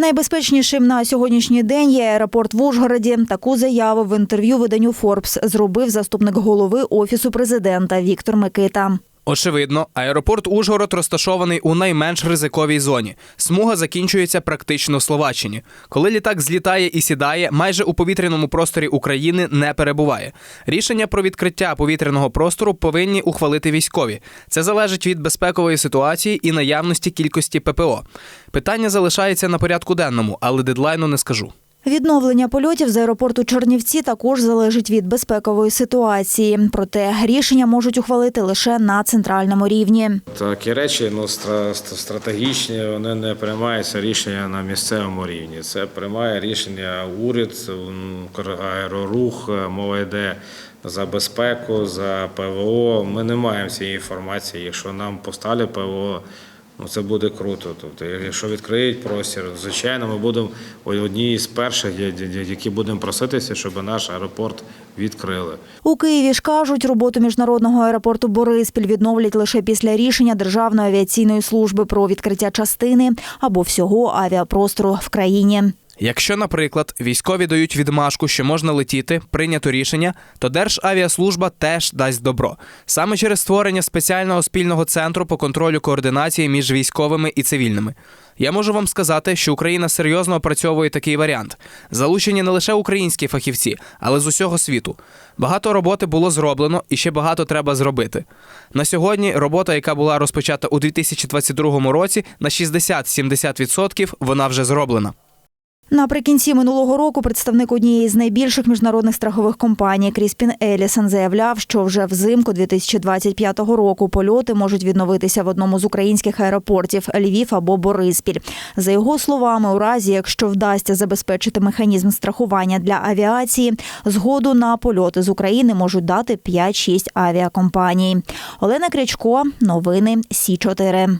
Найбезпечнішим на сьогоднішній день є аеропорт в Ужгороді. Таку заяву в інтерв'ю виданню Форбс зробив заступник голови офісу президента Віктор Микита. Очевидно, аеропорт Ужгород розташований у найменш ризиковій зоні. Смуга закінчується практично в Словаччині. Коли літак злітає і сідає, майже у повітряному просторі України не перебуває. Рішення про відкриття повітряного простору повинні ухвалити військові. Це залежить від безпекової ситуації і наявності кількості ППО. Питання залишається на порядку денному, але дедлайну не скажу. Відновлення польотів з аеропорту Чернівці також залежить від безпекової ситуації. Проте рішення можуть ухвалити лише на центральному рівні. Такі речі ну, стратегічні, вони не приймаються рішення на місцевому рівні. Це приймає рішення уряд, аерорух, е, мова йде за безпеку, за ПВО. Ми не маємо цієї інформації. Якщо нам поставлять ПВО, ну це буде круто. Тобто, якщо відкриють простір, звичайно, ми будемо одні з перших, які будемо проситися, щоб наш аеропорт відкрили. У Києві ж кажуть, роботу міжнародного аеропорту Бориспіль відновлять лише після рішення Державної авіаційної служби про відкриття частини або всього авіапростору в країні. Якщо, наприклад, військові дають відмашку, що можна летіти, прийнято рішення, то Державіаслужба теж дасть добро. Саме через створення спеціального спільного центру по контролю координації між військовими і цивільними. Я можу вам сказати, що Україна серйозно опрацьовує такий варіант. Залучені не лише українські фахівці, але з усього світу. Багато роботи було зроблено і ще багато треба зробити. На сьогодні робота, яка була розпочата у 2022 році, на 60-70% вона вже зроблена. Наприкінці минулого року представник однієї з найбільших міжнародних страхових компаній Кріспін Елісон заявляв, що вже взимку 2025 року польоти можуть відновитися в одному з українських аеропортів Львів або Бориспіль. За його словами, у разі якщо вдасться забезпечити механізм страхування для авіації, згоду на польоти з України можуть дати 5-6 авіакомпаній. Олена Крячко, новини Сі 4